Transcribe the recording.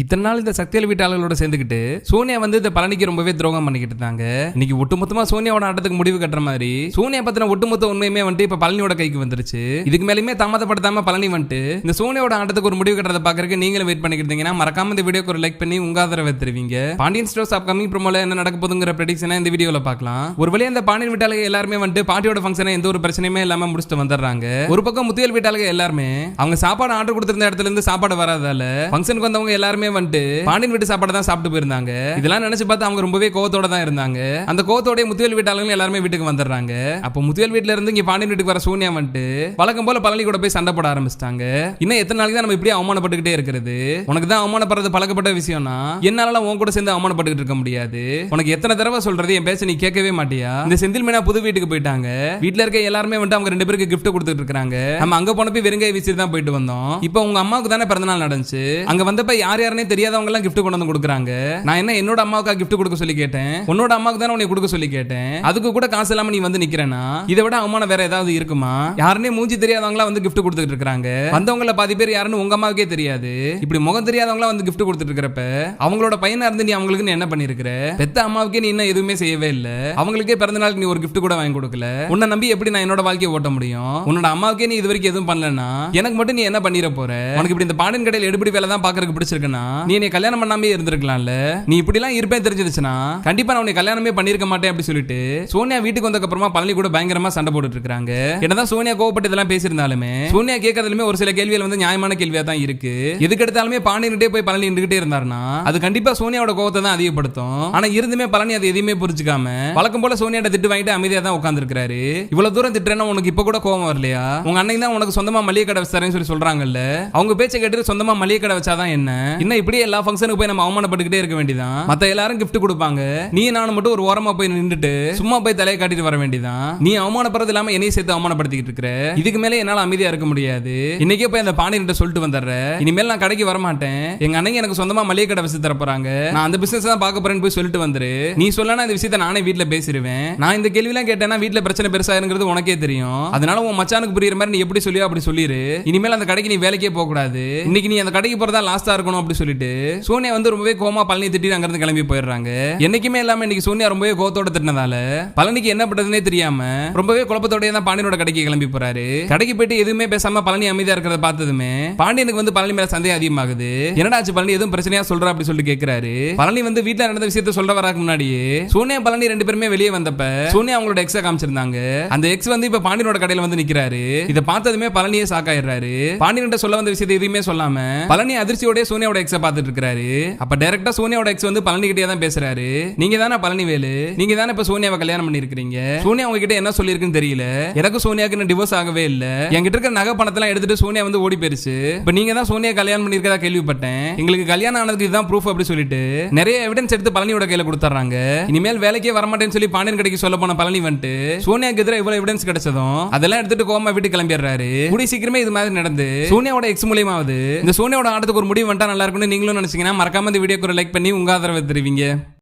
இத்தனை நாள் இந்த சக்தியல் வீட்டாளர்களோட சேர்ந்துக்கிட்டு சோனியா வந்து இந்த பழனிக்கு ரொம்பவே துரோகம் பண்ணிக்கிட்டு இருந்தாங்க. இன்னைக்கு ஒட்டுமொத்தமா சோனியாவோட ஆட்டத்துக்கு முடிவு கட்டுற மாதிரி சோனியா பத்தின ஒட்டுமொத்த உண்மையுமே வந்துட்டு இப்ப பழனியோட கைக்கு வந்துருச்சு. இதுக்கு மேலேயுமே தாமதப்படுத்தாம பழனி வந்துட்டு இந்த சோனியோட ஆட்டத்துக்கு ஒரு முடிவு கட்டுறதை பாக்குறதுக்கு நீங்களும் வெயிட் பண்ணிக்கிட்டீங்கன்னா மறக்காம இந்த வீடியோக்கு ஒரு லைக் பண்ணி உங்க ஆதரவை தருவீங்க. பாண்டியன் ஸ்டோர்ஸ் அப்கமிங் ப்ரோமோல என்ன நடக்க போதுங்கிற ப்ரெடிக்ஷனை இந்த வீடியோல பார்க்கலாம். ஒரு வழியா இந்த பாண்டியன் வீட்டாளர்கள் எல்லாருமே வந்துட்டு பாட்டியோட ஃபங்க்ஷனை எந்த ஒரு பிரச்சனையுமே இல்லாம முடிச்சுட்டு வந்துடுறாங்க. ஒரு பக்கம் முத்தியல் வீட்டாளர்கள் எல்லாருமே அவங்க சாப்பாடு ஆர்டர் கொடுத்திருந்த இடத்துல இருந்து சாப்பாடு வராதால ஃபங்க்ஷனுக்கு வந்தவங்க எல்லாருமே வந்துட்டு பாண்டியன் வீட்டு சாப்பாடு தான் சாப்பிட்டு போயிருந்தாங்க. இதெல்லாம் நினைச்சு பார்த்து அவங்க ரொம்பவே கோவத்தோட தான் இருந்தாங்க. அந்த கோவத்தோட முத்தியல் வீட்டாளர்கள் எல்லாருமே வீட்டுக்கு வந்துடுறாங்க. அப்போ முத்தியல் வீட்டுல இருந்து இங்க பாண்டியன் வீட்டுக்கு வர சூனியா வந்துட்டு வழக்கம் போல பழனி கூட போய் சண்டை போட ஆரம்பிச்சிட்டாங்க. இன்னும் எத்தனை நாளைக்கு தான் நம்ம இப்படியே அவமானப்பட்டுக்கிட்டே இருக்கிறது? உனக்கு தான் அவமானப்படுறது பழக்கப்பட்ட விஷயம்னா என்னால உன் கூட சேர்ந்து அவமானப்பட்டுக்கிட்டு இருக்க முடியாது. உனக்கு எத்தனை தடவை சொல்றது என் பேச நீ கேட்கவே மாட்டியா? இந்த செந்தில் மீனா புது வீட்டுக்கு போயிட்டாங்க. வீட்டுல இருக்க எல்லாருமே வந்துட்டு அவங்க ரெண்டு பேருக்கு கிஃப்ட் கொடுத்துட்டு இருக்காங்க. நம்ம அங்க போனப்ப வெறுங்கை வீசிட்டு தான் போயிட்டு வந்தோம். இப்போ உங்க அம்மாவுக்கு தானே பிறந்தநாள் நடந்துச்சு. அங்க வந்தப்ப யார் யாருன்னே தெரியாதவங்க எல்லாம் கிஃப்ட் கொண்டு வந்து கொடுக்குறாங்க. நான் என்ன என்னோட அம்மாவுக்கா கிஃப்ட் கொடுக்க சொல்லி கேட்டேன்? உன்னோட அம்மாவுக்கு தானே உன்னை கொடுக்க சொல்லி கேட்டேன்? அதுக்கு கூட காசு இல்லாம நீ வந்து நிக்கிறேன்னா இதை விட அவமானம் வேற ஏதாவது இருக்குமா? யாருன்னே மூஞ்சி தெரியாதவங்களா வந்து கிஃப்ட் கொடுத்துட்டு இருக்காங்க வந்தவங்கள பாதி பேர் யாருன்னு உங்க அம்மாவுக்கே தெரியாது. இப்படி முகம் தெரியாதவங்களா வந்து கிஃப்ட் கொடுத்துட்டு இருக்கிறப்ப அவங்களோட பையனா இருந்து நீ அவங்களுக்கு என்ன பண்ணிருக்கிற? பெத்த அம்மாவுக்கே நீ இன்னும் எதுவுமே செய்யவே இல்ல. அவங்களுக்கே பிறந்த நாளுக்கு நீ ஒரு கிஃப்ட் கூட வாங்கி கொடுக்கல. உன்னை நம்பி எப்படி நான் என்னோட வாழ்க்கையை ஓட்ட முடியும்? உன்னோட அம்மாவுக்கே நீ இது வரைக்கும் எதுவும் பண்ணலன்னா எனக்கு மட்டும் நீ என்ன பண்ணிட போற? உனக்கு இப்படி இந்த பாண்டியன் கடையில் எடுபடி வேலை தான் பாக்குறதுக்கு பிடிச்சிருக்குன்னா நீ என்னை கல்யாணம் பண்ணாமே இருந்திருக்கலாம்ல? நீ இப்படி எல்லாம் இருப்பேன் தெரிஞ்சிருச்சுன்னா கண்டிப்பா நான் உன்னை கல்யாணமே பண்ணிருக்க மாட்டேன் அப்படி சொல்லிட்டு சோனியா வீட்டுக்கு வந்ததுக்கு அப்புறமா பழனி கூட பயங்கரமா சண்டை போட்டுட்டு இருக்காங்க என்னதான் சோனியா கோவப்பட்டு இதெல்லாம் பேசியிருந்தாலுமே சோனியா கேட்கறதுலுமே ஒரு சில கேள்விகள் வந்து நியாயமான கேள்வியா தான் இருக்கு. எதுக்கு எடுத்தாலுமே பாண்டியன்கிட்டே போய் பழனி நின்றுகிட்டே இருந்தாருன்னா அது கண்டிப்பா சோனியாவோட கோவத்தை தான் அதிகப்படுத்தும். ஆனா இருந்துமே பழனி அது எதையுமே புரிஞ்சுக்காம வழக்கம் போல சோனியாட்ட திட்டு வாங்கிட்டு அமைதியா தான் உட்காந்துருக்காரு இவ்வளவு தூரம் திட்டுறேன்னா உனக்கு இப்ப கூட கோவம் வரலையா? உங்க அன்னைக்கு தான் உனக்கு சொந்தமா மளிகை கடை வச்சாரேன்னு சொல்லி சொல்றாங்கல்ல? அவங்க பேச்சை கேட்டு சொந்தமா மளிகை கடை வச்சாதான் என்ன? இன்னும் இப்படியே எல்லா ஃபங்க்ஷனுக்கு போய் நம்ம அவமானப்பட்டுக்கிட்டே இருக்க வேண்டியதான் மத்த எல்லாரும் கிஃப்ட் கொடுப்பாங்க. நீ நானும் மட்டும் ஒரு ஓரமா போய் நின்றுட்டு சும்மா போய் தலையை காட்டிட்டு வர வேண்டியதான் நீ அவமானப்படுறது இல்லாம என்னையும் சேர்த்து அவமானப்படுத்திக்கிட்டு இருக்கிற? இதுக்கு மேல என்னால அமைதியா இருக்க முடியாது. இன்னைக்கே போய் அந்த பாண்டியன் சொல்லிட்டு வந்துடுறேன் இனிமேல் நான் கடைக்கு வர மாட்டேன் எங்க அண்ணன் எனக்கு சொந்தமா மளிகை கடை வச்சு தரப்போறாங்க நான் அந்த பிசினஸ் தான் பார்க்க போறேன்னு போய் சொல்லிட்டு வந்துரு. நீ சொல்லனா இந்த விஷயத்தை நானே வீட்டுல பேசிடுவேன் நான் இந்த கேள்விலாம் கேட்டேன்னா வீட்டுல பிரச்சனை பெருசாயிருங்கிறது உனக்கே தெரியும். அதனால உன் மச்சானுக்கு புரியுற மாதிரி நீ எப்படி சொல்லியோ அப்படி சொல்லிரு. இனிமேல் அந்த கடைக்கு நீ வேலைக்கே போக கூடாது இன்னைக்கு நீ அந்த கடைக்கு போறதா லாஸ்டா இருக்கணும் அப்படி சொல்லிட்டு சோனியா வந்து ரொம்பவே கோமா பழனி திட்டி அங்க இருந்து கிளம்பி போயிடுறாங்க. என்னைக்குமே இல்லாம இன்னைக்கு சோனியா ரொம்பவே கோத்தோட திட்டினதால பழனிக்கு என்ன பண்றதுனே தெரியாம ரொம்பவே குழப்பத்தோடய தான் பாண்டியனோட கடைக்கு கிளம்பி போறாரு. கடைக்கு போயிட்டு எதுவுமே பேசாம பழனி அமைதியா இருக்கிறத பார்த்ததுமே பாண்டியனுக்கு வந்து பழனி மேல சந்தேகம் அதிகமாகுது. என்னடா ஆச்சு பழனி? எதுவும் பிரச்சனையா சொல்ற அப்படி சொல்லி கேட்கிறாரு பழனி வந்து வீட்டுல நடந்த விஷயத்த சொல்ற வராக்கு முன்னாடியே சோனியா பழனி ரெண்டு பேருமே வெளியே வந்தப்ப சோனியா அவங்களோட எக்ஸ காமிச்சிருந்தாங்க. அந்த எக்ஸ் வந்து இப்ப பாண்டியனோட கடையில வந்து நிக்கிறாரு. இதை பார்த்ததுமே பழனியே சாக்காயிடுறாரு பாண்டியன்ட்ட சொல்ல வந்த விஷயத்தை எதுவுமே சொல்லாம பழனி அதிர்ச்சியோட சோனியாவோட எக்ஸ பாத்துட்டு இருக்காரு அப்ப டைரக்டா சோனியாவோட எக்ஸ் வந்து பழனி கிட்டே தான் பேசுறாரு. நீங்க தானே பழனி வேலு நீங்க தானே இப்ப சோனியாவை கல்யாணம் பண்ணிருக்கீங்க சோனியா உங்ககிட்ட என்ன சொல்லியிருக்குன்னு தெரியல. எனக்கு சோனியாக்கு இன்னும் டிவோர்ஸ் ஆகவே இல்ல? என்கிட்ட இருக்க நகை பணத்தெல்லாம் எடுத்துட்டு சோனியா வந்து ஓடி போயிருச்சு. இப்ப நீங்க தான் சோனியா கல்யாணம் பண்ணிருக்கதா கேள்விப்பட்டேன். எங்களுக்கு கல்யாணம் ஆனதுக்கு இதுதான் ப்ரூஃப் அப்படி சொல்லிட்டு நிறைய எவிடன்ஸ் எடுத்து பழனியோட கையில கொடுத்துறாங்க இனிமேல் வேலைக்கே வரமாட்டேன்னு சொல்லி பாண்டியன் கடைக்கு சொல்ல போன பழனி வந்துட்டு சோனியாக்கு எதிராக இவ்வளவு எவிடன்ஸ் கிடைச்சதும் அதெல்லாம் எடுத்துட்டு கோமா வீட்டு கிளம்பிடுறாரு. கூடி சீக்கிரமே இது மாதிரி நடந்து சோனியாவோட எக்ஸ் மூலியமாவது இந்த சோனியாவோட ஆட்டத்துக்கு ஒரு முடிவு வந்துட்டா நல்லா இருக்கும் இருக்கும்னு நீங்களும் நினைச்சீங்கன்னா மறக்காம இந்த வீடியோக்கு ஒரு லைக் பண்ணி உங்க ஆதரவை தருவீங்க.